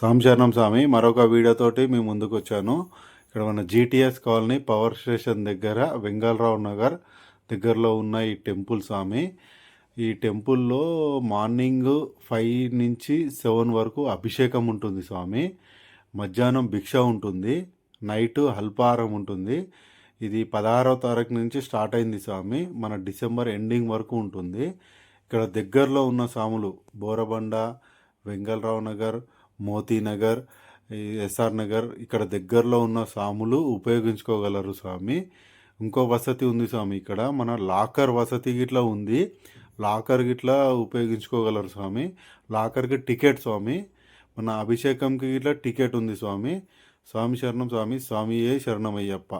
సాంశరణం స్వామి మరొక వీడియోతోటి మీ ముందుకు వచ్చాను. ఇక్కడ మన జీటీఎస్ కాలనీ పవర్ స్టేషన్ దగ్గర వెంగళరావు నగర్ దగ్గరలో ఉన్న ఈ టెంపుల్ స్వామి. ఈ టెంపుల్లో మార్నింగ్ ఫైవ్ నుంచి సెవెన్ వరకు అభిషేకం ఉంటుంది స్వామి. మధ్యాహ్నం భిక్ష ఉంటుంది. నైట్ అల్పాహారం ఉంటుంది. ఇది పదహారవ తారీఖు నుంచి స్టార్ట్ అయింది స్వామి. మన డిసెంబర్ ఎండింగ్ వరకు ఉంటుంది. ఇక్కడ దగ్గరలో ఉన్న స్వాములు బోరబండ వెంగళరావు నగర్ మోతీ నగర్ ఎస్ఆర్ నగర్ ఇక్కడ దగ్గరలో ఉన్న సాములు ఉపయోగించుకోగలరు స్వామి. ఇంకో వసతి ఉంది స్వామి ఇక్కడ. మన లాకర్ వసతి గిట్లా ఉంది. లాకర్ గిట్లా ఉపయోగించుకోగలరు స్వామి. లాకర్కి టికెట్ స్వామి. మన అభిషేకంకి గిట్లా టికెట్ ఉంది స్వామి. స్వామి శరణం స్వామి. స్వామియే శరణమయ్యప్ప.